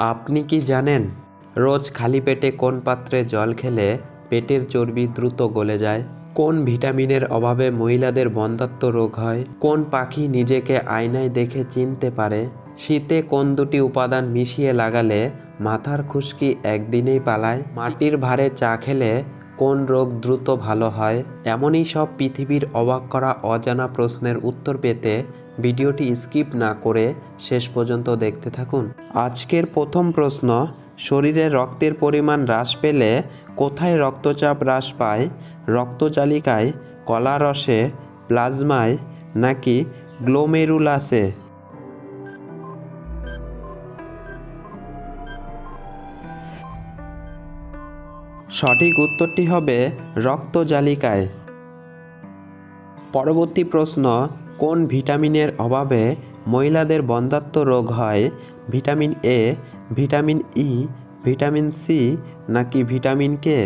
আপনি কি জানেন, রোজ খালি পেটে কোন পাত্রে জল খেলে পেটের চর্বি দ্রুত গলে যায়? কোন ভিটামিনের অভাবে মহিলাদের বন্ধাত্ম রোগ হয়? কোন পাখি নিজেকে আয়নায় দেখে চিনতে পারে? শীতে কোন দুটি উপাদান মিশিয়ে লাগালে মাথার খুশকি একদিনেই পালায়? মাটির ভারে চা খেলে কোন রোগ দ্রুত ভালো হয়? এমনই সব পৃথিবীর অবাক করা অজানা প্রশ্নের উত্তর পেতে ভিডিওটি স্কিপ না করে শেষ পর্যন্ত দেখতে থাকুন। আজকের প্রথম প্রশ্ন, শরীরে রক্তের পরিমাণ হ্রাস পেলে কোথায় রক্তচাপ হ্রাস পায়? রক্তচালিকায়, কলারসে, প্লাজমায়, নাকি গ্লোমেরুলাসে সঠিক উত্তরটি হবে রক্তজালিকায় পরবর্তী প্রশ্ন কোন ভিটামিনের অভাবে মহিলাদের বন্ধাত্ম রোগ হয়? Vitamin A vitamin E vitamin C নাকি ভিটামিন কে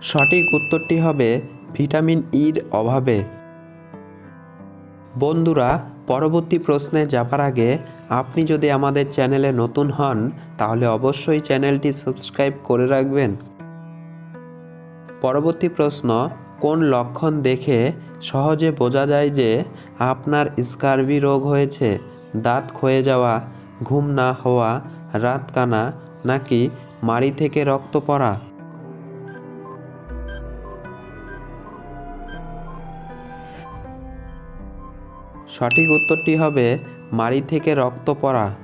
সঠিক উত্তরটি হবে ভিটামিন ইর অভাবে। বন্ধুরা, পরবর্তী প্রশ্নে যাবার আগে আপনি যদি আমাদের চ্যানেলে নতুন হন, তাহলে অবশ্যই চ্যানেলটি সাবস্ক্রাইব করে রাখবেন। পরবর্তী প্রশ্ন, কোন লক্ষণ দেখে সহজে বোঝা যায় যে আপনার স্কার্বি রোগ হয়েছে? দাঁত ক্ষয়ে যাওয়া, ঘুম না হওয়া, রাত কানা, নাকি মাড়ি থেকে রক্ত পড়া? সঠিক উত্তরটি হবে, মাড়ি থেকে রক্ত পড়া।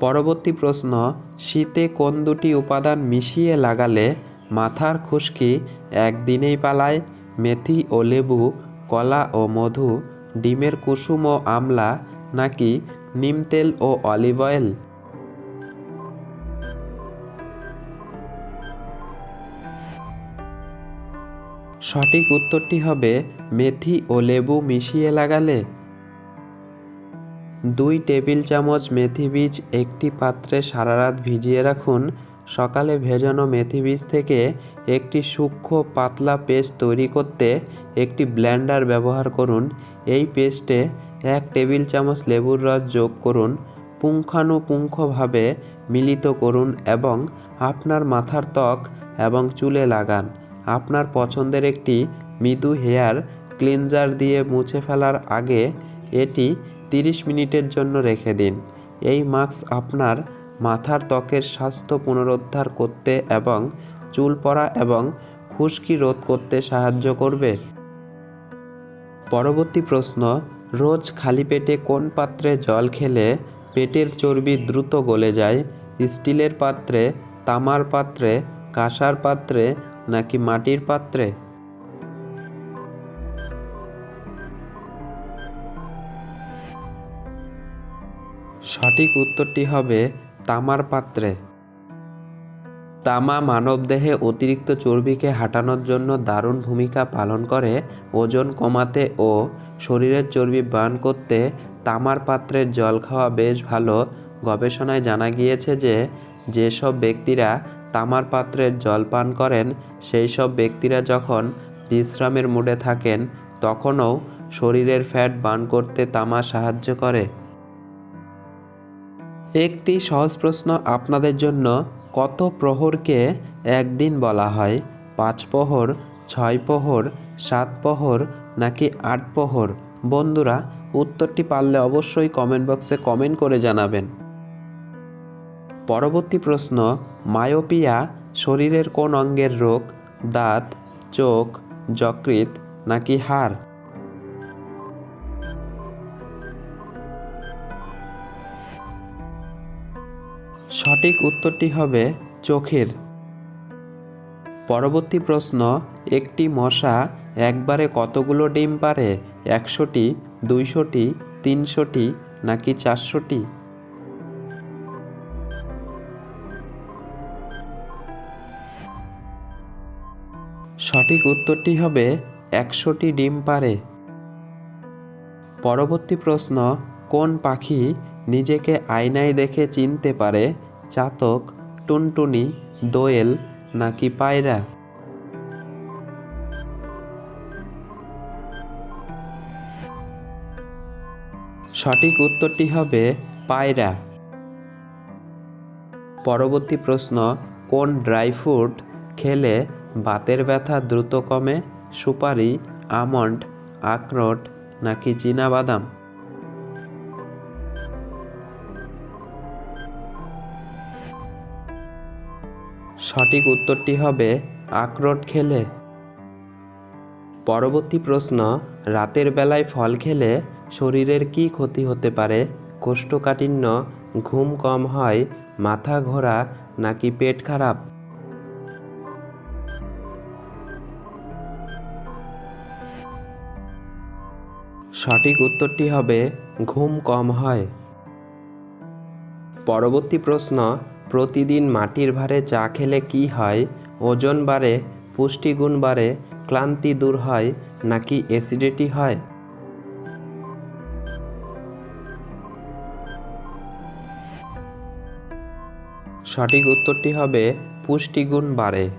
পরবর্তী প্রশ্ন, শীতে কোন দুটি উপাদান মিশিয়ে লাগালে মাথার খুশকি একদিনেই পালায়। মেথি ও লেবু, কলা ও মধু, ডিমের কুসুম ও আমলা, নাকি নিম তেল ও অলিভ অয়েল? সঠিক উত্তরটি হবে মেথি ও লেবু মিশিয়ে লাগালে। দুই টেবিল চামচ মেথি বীজ একটি পাত্রে সারা রাত ভিজিয়ে রাখুন। সকালে ভেজানো মেথি বীজ থেকে একটি সূক্ষ্ম পাতলা পেস্ট তৈরি করতে একটি ব্লেন্ডার ব্যবহার করুন। এই পেস্টে এক টেবিল চামচ লেবুর রস যোগ করুন। পুঙ্খানুপুঙ্খভাবে মিলিত করুন এবং আপনার মাথার ত্বক এবং চুলে লাগান। আপনার পছন্দের একটি মৃদু হেয়ার ক্লিনজার দিয়ে মুছে ফেলার আগে এটি 30 মিনিটের জন্য রেখে দিন। এই মাস্ক আপনার মাথার ত্বকের স্বাস্থ্য পুনরুদ্ধার করতে এবং চুল পড়া এবং খুশকি রোধ করতে সাহায্য করবে। পরবর্তী প্রশ্ন, রোজ খালি পেটে কোন পাত্রে জল খেলে পেটের চর্বি দ্রুত গলে যায়? স্টিলের পাত্রে, তামার পাত্রে, কাঁসার পাত্রে নাকি মাটির পাত্রে? সঠিক উত্তরটি হবে তামার পাত্রে। তামা মানবদেহে অতিরিক্ত চর্বিকে হাঁটানোর জন্য দারুণ ভূমিকা পালন করে, ওজন কমাতে ও শরীরের চর্বি বার্ন করতে তামার পাত্রের জল খাওয়া বেশ ভালো গবেষণায় জানা গিয়েছে যে, যেসব ব্যক্তিরা তামার পাত্রের জল পান করেন সেই সব ব্যক্তিরা যখন বিশ্রামের মুডে থাকেন, তখনও শরীরের ফ্যাট বার্ন করতে তামা সাহায্য করে। একটি সহজ প্রশ্ন আপনাদের জন্য। কত প্রহরকে একদিন বলা হয়? পাঁচ প্রহর, ছয় প্রহর, সাত প্রহর, নাকি আট প্রহর? বন্ধুরা, উত্তরটি পারলে অবশ্যই কমেন্ট বক্সে কমেন্ট করে জানাবেন। পরবর্তী প্রশ্ন, মায়োপিয়া শরীরের কোন অঙ্গের রোগ? দাঁত, চোখ, যকৃৎ, নাকি হাড়? সঠিক উত্তরটি হবে চোখের। পরবর্তী প্রশ্ন, একটি মশা একবারে কতগুলো ডিম পারে একশোটি, দুইশোটি, তিনশোটি, নাকি চারশোটি? সঠিক উত্তরটি হবে একশোটি ডিম পারে পরবর্তী প্রশ্ন, কোন পাখি নিজেকে আয়নায় দেখে চিনতে পারে চাতক, টুনটুনি, দোয়েল নাকি পায়রা। সঠিক উত্তরটি হবে পায়রা। পরবর্তী প্রশ্ন, কোন ড্রাই ফ্রুট খেলে বাতের ব্যথা দ্রুত কমে? সুপারি, আমন্ড, আখরোট নাকি বাদাম? সঠিক উত্তরটি হবে আখরোট খেলে। পরবর্তী প্রশ্ন, রাতের বেলায় ফল খেলে শরীরের কি ক্ষতি হতে পারে? কোষ্ঠকাঠিন্য, ঘুম কম হয়, মাথা ঘোরা নাকি পেট খারাপ? সঠিক উত্তরটি হবে ঘুম কম হয়। পরবর্তী প্রশ্ন প্রতিদিন মাটির ভারে চা খেলে কি হয়? ওজন বাড়ে, পুষ্টিগুণ বাড়ে, ক্লান্তি দূর হয়, নাকি অ্যাসিডিটি হয়? সঠিক উত্তরটি হবে পুষ্টিগুণ বাড়ে।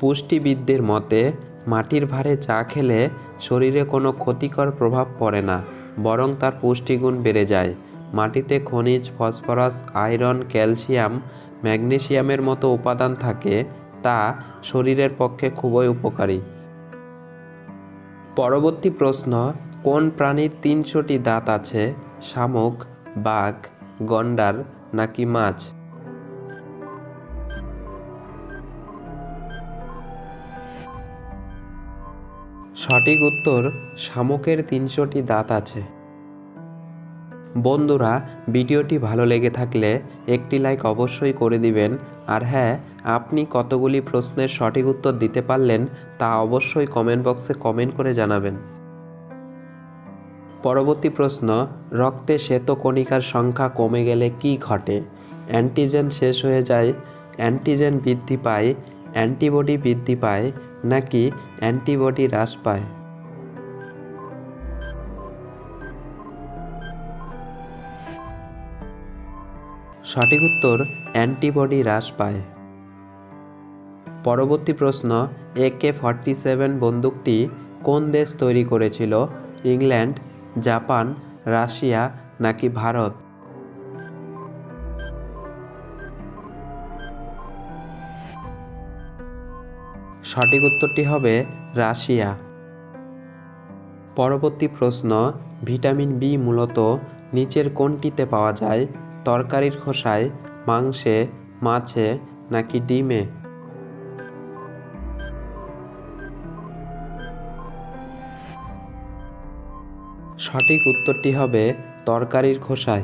পুষ্টিবিদদের মতে, মাটির ভারে চা খেলে শরীরে কোনো ক্ষতিকর প্রভাব পড়ে না, বরং তার পুষ্টিগুণ বেড়ে যায়। মাটিতে খনিজ, ফসফরাস, আয়রন, ক্যালসিয়াম, ম্যাগনেসিয়ামের মতো উপাদান থাকে, তা শরীরের পক্ষে খুবই উপকারী। পরবর্তী প্রশ্ন, কোন প্রাণীর তিনশোটি দাঁত আছে, শামুক, বাঘ, গন্ডার নাকি মাছ? সঠিক উত্তর, শামুকের তিনশোটি দাঁত আছে। বন্ধুরা, ভিডিওটি ভালো লেগে থাকলে একটি লাইক অবশ্যই করে দিবেন। আর হ্যাঁ আপনি কতগুলি প্রশ্নের সঠিক উত্তর দিতে পারলেন তা অবশ্যই কমেন্ট বক্সে কমেন্ট করে জানাবেন। পরবর্তী প্রশ্ন, রক্তে শ্বেতকণিকার সংখ্যা কমে গেলে কি ঘটে? অ্যান্টিজেন শেষ হয়ে যায়, অ্যান্টিজেন বৃদ্ধি পায়, অ্যান্টিবডি বৃদ্ধি পায় নাকি অ্যান্টিবডি হ্রাস পায়? সঠিক উত্তর অ্যান্টিবডি হ্রাস পায়। পরবর্তী প্রশ্ন একে ফর্টি সেভেন বন্দুকটি কোন দেশ তৈরি করেছিল? ইংল্যান্ড, জাপান, রাশিয়া নাকি ভারত? সঠিক উত্তরটি হবে রাশিয়া। পরবর্তী প্রশ্ন, ভিটামিন বি মূলত নিচের কোনটিতে পাওয়া যায়? তরকারির খোসায় মাংসে মাছে নাকি ডিমে? সঠিক উত্তরটি হবে তরকারির খোসায়।